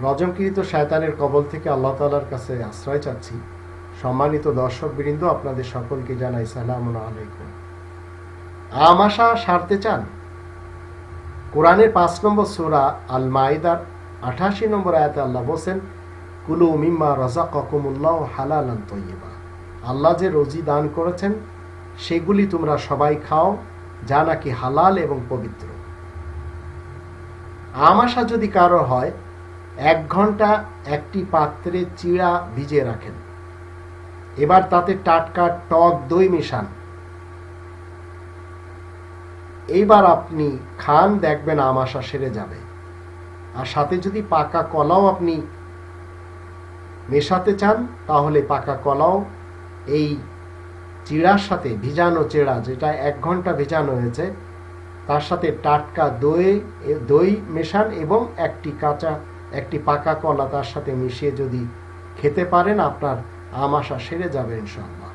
রজমকৃত শয়তানের কবল থেকে আল্লাহ তালার কাছে আশ্রয় চাচ্ছি। সম্মানিত দর্শক বৃন্দ আপনাদের সকলকে জানাই সালাম আলাইকুম। আম আশা সারতে চান? কোরআনের পাঁচ নম্বর সোরা আল মাইদার আঠাশি নম্বর আয়াতে আল্লাহ বলছেন, কুলু মিম্মা রাজা ককুমুল্লাহ হালালান তৈবা আল্লাহ যে রোজি দান করেছেন, সেগুলি তোমরা সবাই খাও, যা নাকি হালাল এবং পবিত্র। আমাশা যদি কারও হয় এক ঘণ্টা একটি পাত্রে চিড়া ভিজিয়ে রাখেন। এবার তাতে টাটকা টক দই মেশান। এইবার আপনি খান, দেখবেন আমাশা সেরে যাবে। আর সাথে যদি পাকা কলাও আপনি মেশাতে চান, তাহলে পাকা কলাও এই চিড়ার সাথে, ভিজানো চেড়া যেটা এক ঘণ্টা ভিজানো হয়েছে, তার সাথে টাটকা দই দই মেশান এবং একটি কাঁচা একটি পাকা কলা তার সাথে মিশিয়ে যদি খেতে পারেন আপনার আমাশা সেরে যাবে ইনশাআল্লাহ।